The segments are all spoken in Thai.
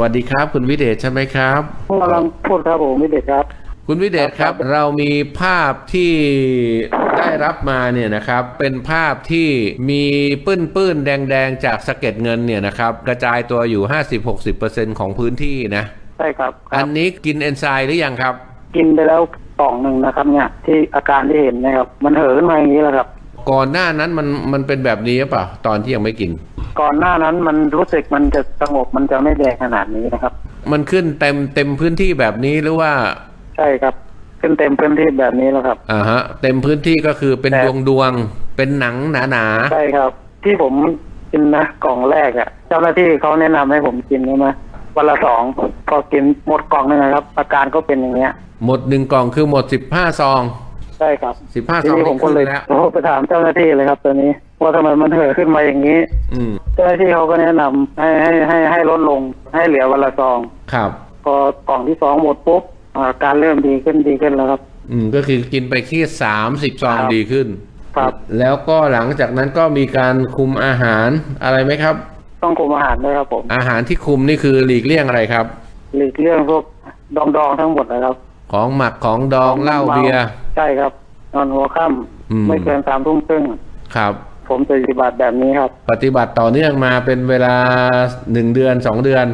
วัสดีครับ คุณวิเดชใช่ไหมครับกำลังพูดครับผมวิเดชครับ คุณวิเดชครับ เรามีภาพที่ได้รับมาเนี่ยนะครับ เป็นภาพที่มีปื้นปื้นๆแดงแดงๆ จากสะเก็ดเงินเนี่ยนะครับ กระจายตัวอยู่ 50-60%ของพื้นที่นะ ใช่ครับคอัรับนนี้กินเอนไซม์หรือยังครับ กินไปแล้วกล่องหนึ่งนะครับเนี่ยที่อาการที่เห็นนะครับ มันเห่อะขึ้นมาอย่างนี้แหละครับ ก่อนหน้านั้นมันมันเป็นแบบนี้หรือเปล่าตอนที่ยังไม่กิน ก่อนหน้านั้นมันรู้สึกมันจะสงบมันจะไม่แดงขนาดนี้นะครับ มันขึ้นเต็มเต็มพื้นที่แบบนี้หรือว่า ใช่ครับ ขึ้นเต็มพื้นที่แบบนี้แล้วครับอ่าฮะ เต็มพื้นที่ก็คือเป็นแต่ดวงดวงๆเป็นหนังหนาใช่ครับ ที่ผมกินนะกล่องแรกอะ่ะ เจ้าหน้าที่เขาแนะนำให้ผมกินใช่ไหมวันละสองพอกินหมดกล่องนึงนะครับ อาการก็เป็นอย่างเงี้ยๆหมดหนึ่งกล่องคือหมดสิบห้าซองใช่ครับสิบห้าทีซองนี้ผมก็เลยแล้วโทรไปถามเจ้าหน้าที่เลยครับตัวนี้ ว่าทำไมมันเห่อะขึ้นมาอย่างนี้อืมเจ้าหน้าที่เขาก็แนะนำให้ให้ให้ให้ลดลงให้เหลือวันละซอง ครับ พอกล่องที่สองหมดปุ๊บอาการเริ่มดีขึ้นดีขึ้นแล้วครับ อืมก็คือกินไปแค่สามสิบซองครับ ดีขึ้น ครับ แล้วก็หลังจากนั้นก็มีการคุมอาหารอะไรไหมครับ ต้องคุมอาหารด้วยครับผมอาหารที่คุมนี่คือหลีกเลี่ยงอะไรครับ หลีกเลี่ยงพวกดองดองๆทั้งหมดนะครับของหมักของดองเหล้าเบียร์ ใช่ครับ นอนหัวค่อืมำไม่เกินสามทุ่มครึ่งครับ ผมจะปฏิบัติแบบนี้ครับ ปฏิบัติต่อเนื่องมาเป็นเวลาหนึ่งเดือนสองเดือน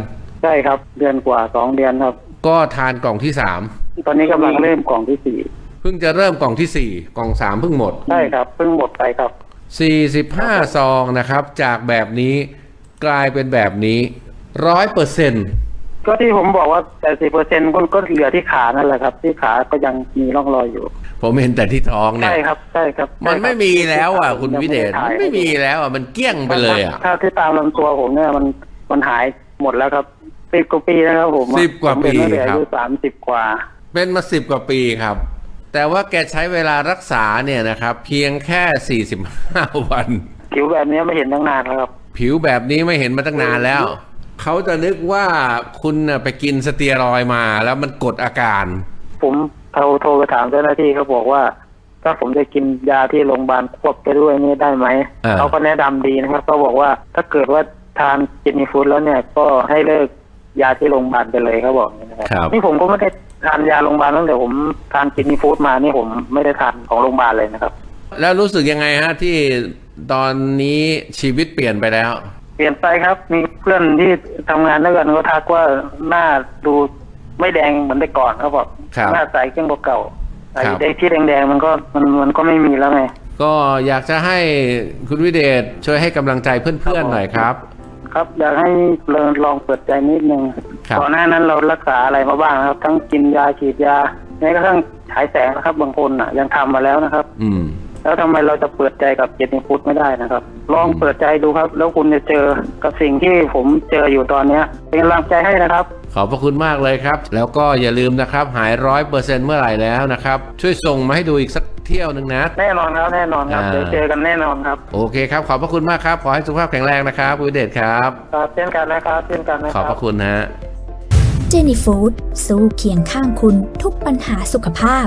ใช่ครับ เดือนกว่าสองเดือนครับ ก็ทานกล่องที่สามตอนนี้กำลังเริ่มกล่องที่สี่เพิ่งจะเริ่มกล่องที่สี่กล่องสามเพิ่งหมดใช่ครับเพิ่งหมดไปครับ45ซองนะครับ จากแบบนี้กลายเป็นแบบนี้ร้อยเปอร์เซ็นต์ ก็ที่ผมบอกว่าแปดสิบเปอร์เซ็นต์ก็เหลือที่ขานั่นแหละครับ ที่ขาก็ยังมีร่องรอยอยู่ ผมเห็นแต่ที่ท้องเนี่ใช่ยครับใช่ครับ มันไม่มีแล้วอะคุณยังวิเดชถ่ามัยนไม่มีแล้วอะมันเกลี้ยงไปเลยอะถ้าที่ตามลำตัวผมเนี่ยมันมันหายหมดแล้วครับสิบกว่าปีนะครับผมสิบกว่าปีผมเป็นตั้งแต่ครัอาบยุสามสิบกว่า เป็นมาสิบกว่าปีครับ แต่ว่าแกใช้เวลารักษาเนี่ยนะครับ เพียงแค่45วัน ผิวแบบนี้ไม่เห็นตั้งนานแล้วครับ ผิวแบบนี้ไม่เห็นมาตั้งนานแล้ว เขาจะนึกว่าคุณน่ะไปกินสเตียรอยด์มา แล้วมันกดอาการ ผมโทรโทรไปถามเจ้าหน้าที่เขาบอกว่า ถ้าผมจะกินยาที่โรงพยาบาลควบไปด้วยนี่ได้ไหมอ่า เขาก็แนะนำดีนะครับเขาบอกว่าถ้าเกิดว่าทานจินีฟูดแล้วเนี่ยก็ให้เลิกยาที่โรงพยาบาลไปเลยเขาบอกอย่างนี้นะครับครับ นี่ผมก็ไม่ได้ทานยาโรงพยาบาลตั้งแต่ผมทานจินีฟูดมานี่ผมไม่ได้ทานของโรงพยาบาลเลยนะครับ แล้วรู้สึกยังไงฮะที่ตอนนี้ชีวิตเปลี่ยนไปแล้ว เปลี่ยนไปครับ มีเพื่อนที่ทำงานด้วยกันก็ทักว่าหน้าดูไม่แดงเหมือนแต่ก่อนเขาบอกครับหน้าใสขึ้นกว่าเก่าไอ้ครับ ไอ้ที่แดงๆมันก็มันมันก็ไม่มีแล้วไง ก็อยากจะให้คุณวิเดชช่วยให้กำลังใจเพื่อนๆหน่อยครับ ครับอยากให้ลองลองเปิดใจนิดนึงครับ ก่อนหน้านั้นเรารักษาอะไรมาบ้างนะครับ ทั้งกินยาฉีดยาแม้กระทั่งฉายแสงนะครับบางคนอะ ยังทำมาแล้วนะครับ อืม แล้วทำไมเราจะเปิดใจกับเจนิฟุตไม่ได้นะครับ ลองเปิดใจดูครับ แล้วคุณจะเจอกับสิ่งที่ผมเจออยู่ตอนเนี้ย เป็นกำลังใจให้นะครับ ขอบพระคุณมากเลยครับ แล้วก็อย่าลืมนะครับหายร้อยเปอร์เซ็นเมื่อไหร่แล้วนะครับ ช่วยส่งมาให้ดูอีกสักเที่ยวหนึ่งนะ แน่นอนครับแน่นอนครับอ่าเดี๋ยวเจอกันแน่นอนครับ โอเคครับ ขอบพระคุณมากครับ ขอให้สุขภาพแข็งแรงนะครับคุณวิเดชครับครับเช่นกันนะครับเช่นกันนะขคอบรับพระคุณฮะเจนี่ฟู้ดสู้เคียงข้างคุณทุกปัญหาสุขภาพ